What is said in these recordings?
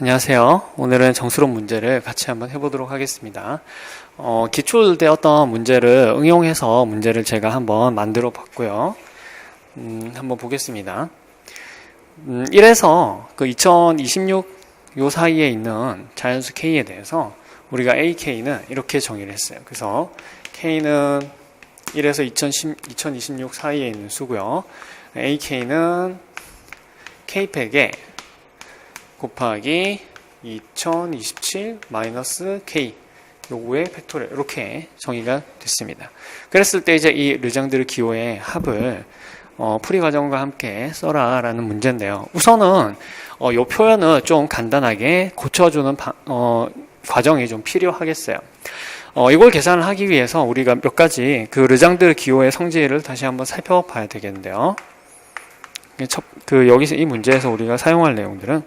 안녕하세요. 오늘은 정수론 문제를 같이 한번 해보도록 하겠습니다. 어, 기출되었던 문제를 응용해서 문제를 제가 한번 만들어 봤고요. 음, 한번 보겠습니다. 음, 1에서 그 2026 요 사이에 있는 자연수 K에 대해서 우리가 AK는 이렇게 정의를 했어요. 그래서 K는 1에서 2010, 2026 사이에 있는 수고요. AK는 K팩에 곱하기 2027 마이너스 K 요거의 팩토리얼 이렇게 정의가 됐습니다. 그랬을 때 이제 이 르장드르 기호의 합을 어, 풀이 과정과 함께 써라라는 문제인데요. 우선은 어, 요 표현을 좀 간단하게 고쳐주는 바- 어, 과정이 좀 필요하겠어요. 어, 이걸 계산을 하기 위해서 우리가 몇 가지 그 르장드르 기호의 성질을 다시 한번 살펴봐야 되겠는데요. 첫, 그 여기서 이 문제에서 우리가 사용할 내용들은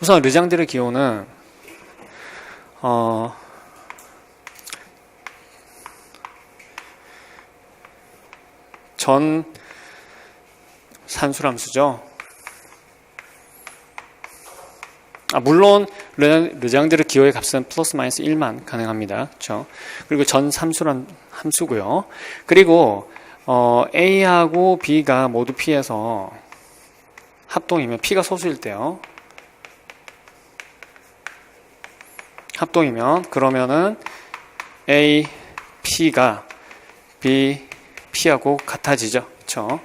우선 르장드르 기호는 어, 전 산수함수죠. 아, 물론 르, 르장드르 기호의 값은 플러스 마이너스 1만 가능합니다. 그렇죠? 그리고 전 함수란 함수고요. 그리고 어, A하고 B가 모두 P에서 합동이면 P가 소수일 때요. 합동이면 그러면은 A, P가 B, P하고 같아지죠. 그렇죠?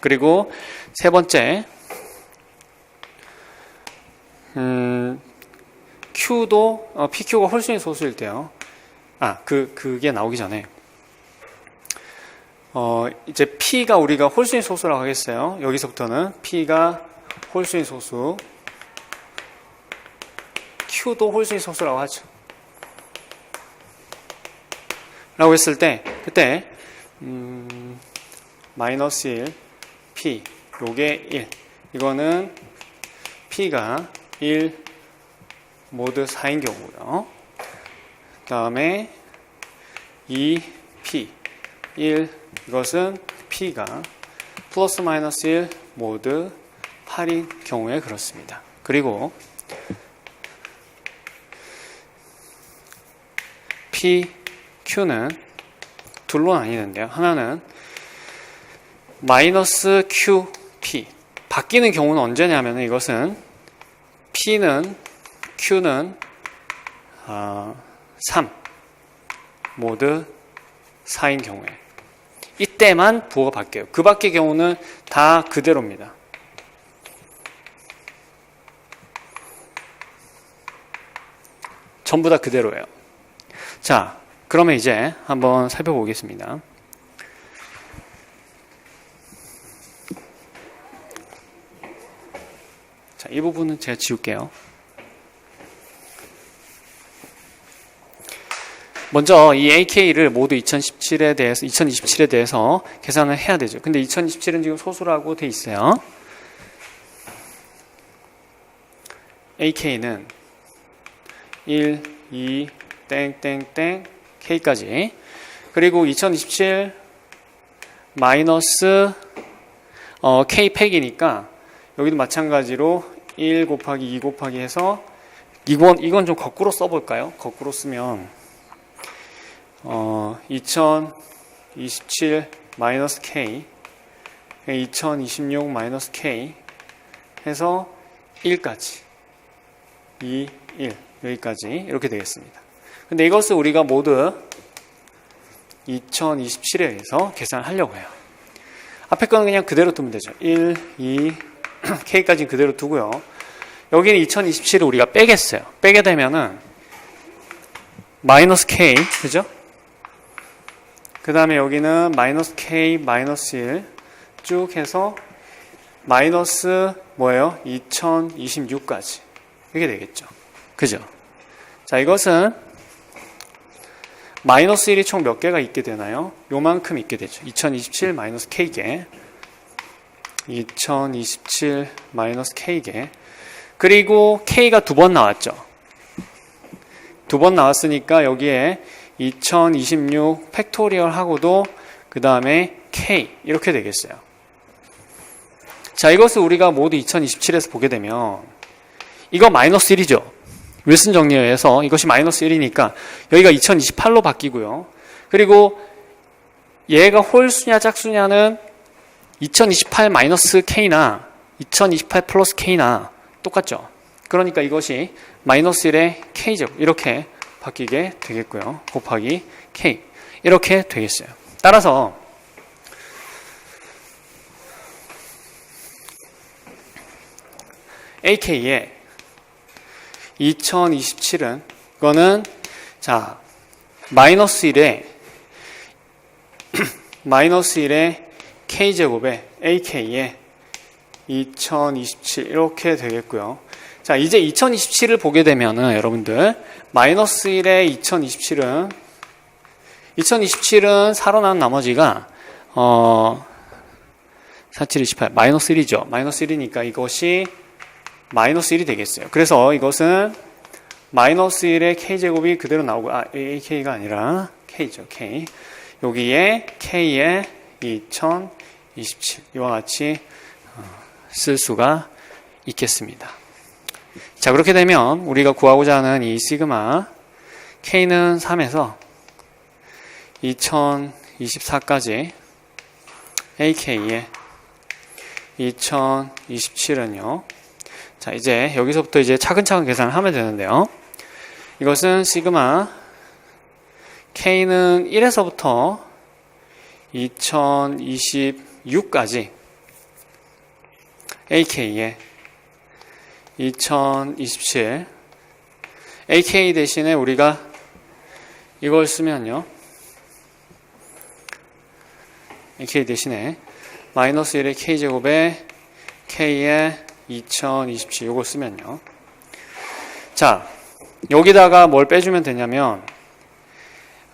그리고 세 번째 음, Q도 어, PQ가 홀수인 소수일 때요. 아, 그 그게 나오기 전에 어, 이제 P가 우리가 홀수인 소수라고 하겠어요. 여기서부터는 P가 홀수인 소수 Q도 홀수인 소수라고 하죠. 라고 했을 때 그때 음, 마이너스 1 P 요게 1 이거는 P가 1 모드 4인 경우고요. 그 다음에 2P 1 이것은 P가 플러스 마이너스 1 모드 8인 경우에 그렇습니다. 그리고 P, Q는 둘로 나뉘는데요. 하나는 마이너스 Q, P. 바뀌는 경우는 언제냐면 이것은 P는 Q는 어, 3 모두 4인 경우에 이때만 부호가 바뀌어요. 그 밖의 경우는 다 그대로입니다. 전부 다 그대로예요. 자, 그러면 이제 한번 살펴보겠습니다. 자, 이 부분은 제가 지울게요. 먼저 이 AK를 모두 2017에 대해서 2027에 대해서 계산을 해야 되죠. 근데 2027은 지금 소수라고 돼 있어요. AK는 1, 2, 땡땡땡 K까지 그리고 2027 마이너스 어, K 팩이니까 여기도 마찬가지로 1 곱하기 2 곱하기 해서 이건 이건 좀 거꾸로 써볼까요? 거꾸로 쓰면 어, 2027 마이너스 K 2026 마이너스 K 해서 1까지 2, 1 여기까지 이렇게 되겠습니다. 근데 이것을 우리가 모두 2027에 의해서 계산하려고 해요. 앞에 거는 그냥 그대로 두면 되죠. 1, 2, K까지는 그대로 두고요. 여기는 2027을 우리가 빼겠어요. 빼게 되면은 마이너스 K, 그죠? 그 다음에 여기는 마이너스 K, 마이너스 1 쭉 해서 마이너스 뭐예요? 2026까지. 이게 되겠죠. 그죠? 자, 이것은 마이너스 1이 총 몇 개가 있게 되나요? 요만큼 있게 되죠. 2027 마이너스 K개. 2027 마이너스 K개. 그리고 K가 두 번 나왔죠. 두 번 나왔으니까 여기에 2026 팩토리얼 하고도 그 다음에 K 이렇게 되겠어요. 자, 이것을 우리가 모두 2027에서 보게 되면 이거 마이너스 1이죠. 윌슨 정리에 의해서 이것이 마이너스 1이니까 여기가 2028로 바뀌고요. 그리고 얘가 홀수냐 짝수냐는 2028 마이너스 K나 2028 플러스 K나 똑같죠. 그러니까 이것이 마이너스 1의 K제곱 이렇게 바뀌게 되겠고요. 곱하기 K 이렇게 되겠어요. 따라서 AK의 2027은 이거는 자 마이너스 1에 마이너스 1의 K제곱에 AK에 2027 이렇게 되겠고요. 자 이제 2027을 보게 되면은 여러분들 마이너스 1의 2027은 2027은 살아난 나머지가 어 47, 28 마이너스 1이죠. 마이너스 1이니까 이것이 마이너스 1이 되겠어요. 그래서 이것은 마이너스 1의 k제곱이 그대로 나오고 아 ak가 아니라 k죠. k 여기에 k에 2027 이와 같이 어, 쓸 수가 있겠습니다. 자 그렇게 되면 우리가 구하고자 하는 이 시그마 k는 3에서 2024까지 ak에 2027은요. 자, 이제 여기서부터 이제 차근차근 계산을 하면 되는데요. 이것은 시그마 K는 1에서부터 2026까지 AK에 2027 AK 대신에 우리가 이걸 쓰면요. AK 대신에 마이너스 1의 K제곱에 K에 2027 요거 쓰면요. 자, 여기다가 뭘 빼주면 되냐면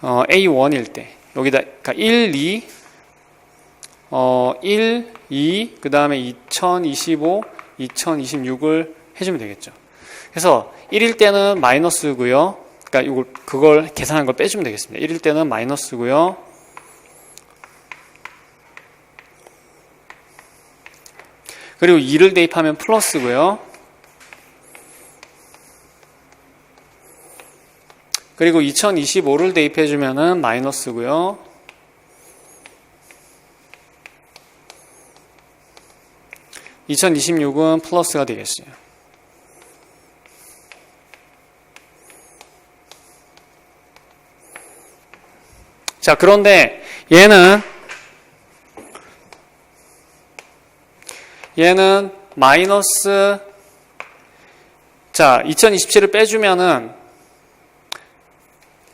어, A1일 때 여기다 그러니까 1, 2 어, 1, 2 그 다음에 2025, 2026을 해 주면 되겠죠. 그래서 1일 때는 마이너스고요. 그러니까 이걸 그걸 계산한 걸 빼주면 되겠습니다. 1일 때는 마이너스고요. 그리고 2를 대입하면 플러스고요. 그리고 2025를 대입해 주면은 마이너스고요. (2026은) 플러스가 되겠어요. 자, 그런데 얘는 얘는 마이너스 자 2027을 빼주면은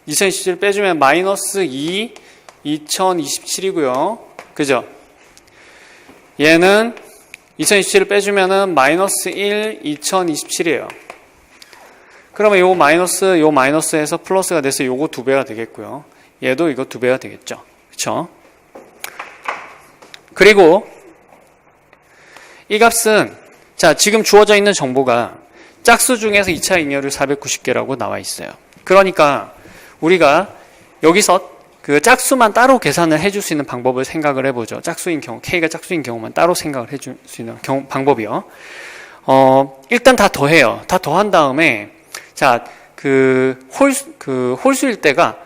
2027을 빼주면 마이너스 2 2027이고요. 그죠? 얘는 2027을 빼주면은 마이너스 1 2027이에요. 그러면 요 마이너스 요 마이너스에서 플러스가 돼서 요거 두 배가 되겠고요. 얘도 이거 두 배가 되겠죠? 그쵸? 그리고 이 값은 자 지금 주어져 있는 정보가 짝수 중에서 2차 잉여율 490개라고 나와 있어요. 그러니까 우리가 여기서 그 짝수만 따로 계산을 해줄 수 있는 방법을 생각을 해보죠. 짝수인 경우, K가 짝수인 경우만 따로 생각을 해줄 수 있는 경우, 방법이요. 어, 일단 다 더해요. 다 더한 다음에, 자, 그, 홀, 그, 홀수일 때가,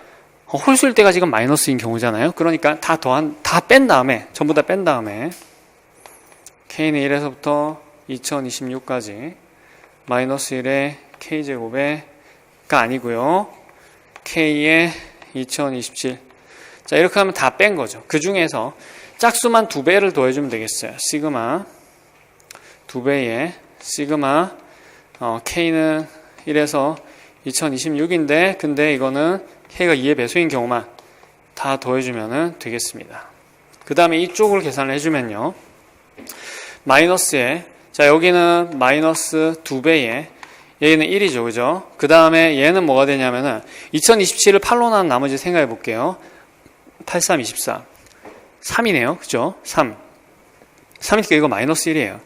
어, 홀수일 때가 지금 마이너스인 경우잖아요. 그러니까 다 더한, 다 뺀 다음에, 전부 다 뺀 다음에, K는 1에서부터 2026까지 마이너스 1의 K제곱에가 아니고요. K의 2027. 자, 이렇게 하면 다 뺀 거죠. 그 중에서 짝수만 두 배를 더해주면 되겠어요. 시그마. 두 배의 시그마. 어, K는 1에서 2026인데, 근데 이거는 K가 2의 배수인 경우만 다 더해주면 되겠습니다. 그 다음에 이쪽을 계산을 해주면요. 마이너스에 자 여기는 마이너스 2배에 얘는 1이죠. 그죠? 그 다음에 얘는 뭐가 되냐면은 2027을 8로 나눈 나머지 생각해 볼게요. 8, 3, 24 3이네요. 그죠? 3 3이니까 이거 마이너스 1이에요.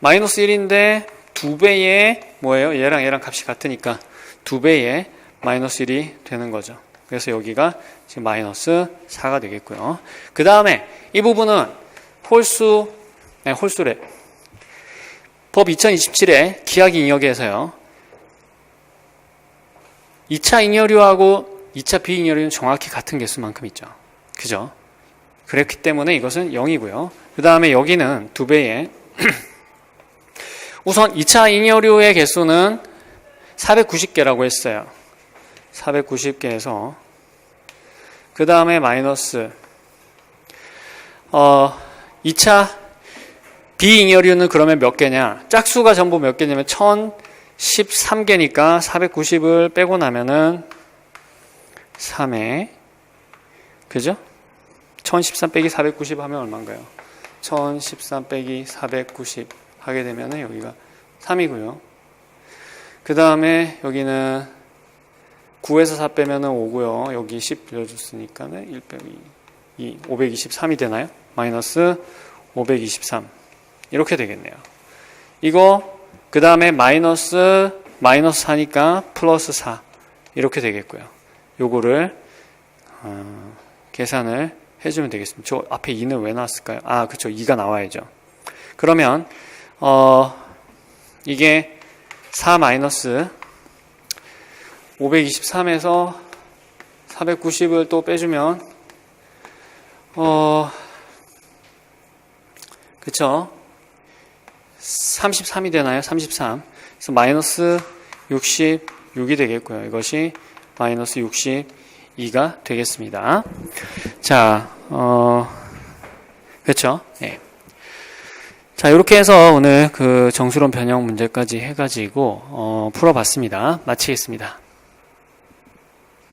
마이너스 1인데 2배의 뭐예요? 얘랑 얘랑 값이 같으니까 2배의 마이너스 1이 되는 거죠. 그래서 여기가 지금 마이너스 4가 되겠고요. 그 다음에 이 부분은 홀수 네, 홀수래. 법 2027의 기하기 잉여계에서요. 2차 잉여류하고 2차 비잉여류는 정확히 같은 개수만큼 있죠. 그죠? 그렇기 때문에 이것은 0이고요. 그 다음에 여기는 두 배의 우선 2차 잉여류의 개수는 490개라고 했어요. 490개에서 그 다음에 마이너스 어 2차 비잉여류는 그러면 몇 개냐? 짝수가 전부 몇 개냐면 1013개니까 490을 빼고 나면은 3에 그죠? 1013 빼기 490 하면 얼마인가요? 1013 빼기 490 하게 되면은 여기가 3이고요. 그 다음에 여기는 9에서 4 빼면은 5고요. 여기 10 빌려줬으니까는 1 빼기 2, 523이 되나요? 마이너스 523. 이렇게 되겠네요. 이거, 그 다음에 마이너스, 마이너스 4니까 플러스 4. 이렇게 되겠고요. 요거를, 어, 계산을 해주면 되겠습니다. 저 앞에 2는 왜 나왔을까요? 아, 그쵸. 2가 나와야죠. 그러면, 어, 이게 4 마이너스 523에서 490을 또 빼주면, 어, 그쵸. 33이 되나요? 33. 그래서 마이너스 66이 되겠고요. 이것이 마이너스 62가 되겠습니다. 자, 어, 그렇죠. 네. 자, 이렇게 해서 오늘 그 정수론 변형 문제까지 해가지고 어, 풀어봤습니다. 마치겠습니다.